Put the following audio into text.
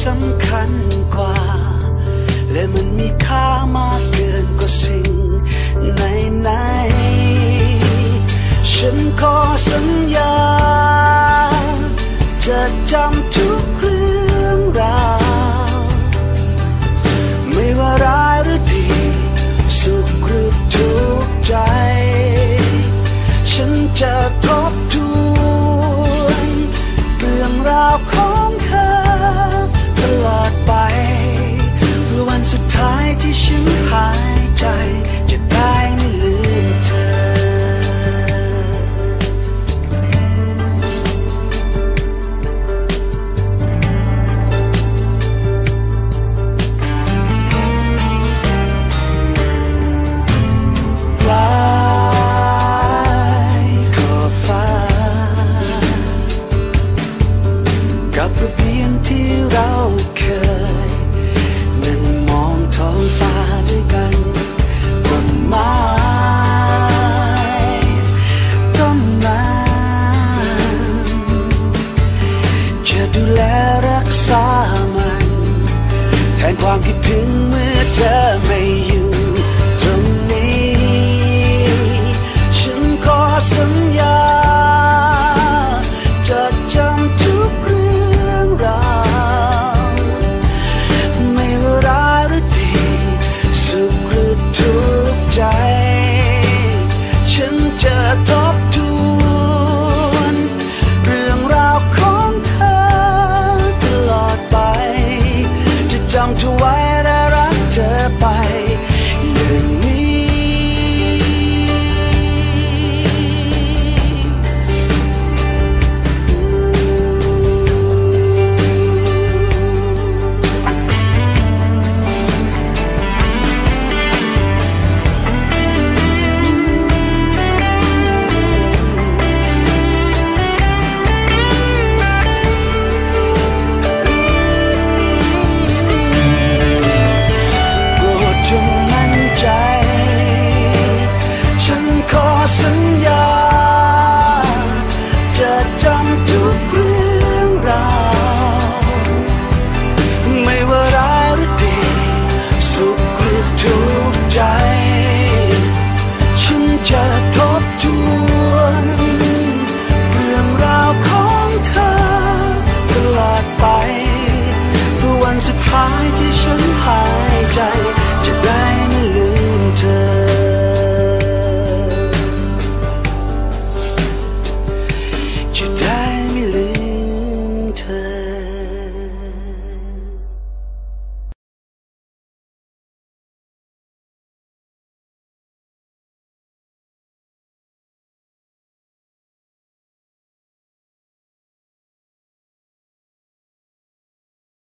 สำคัญกว่า และมันมีค่ามากเกินกว่าสิ่งไหน ต้นไม้ต้นน้จะดูแลรักษามัน แทนความคิดถึง 맞춰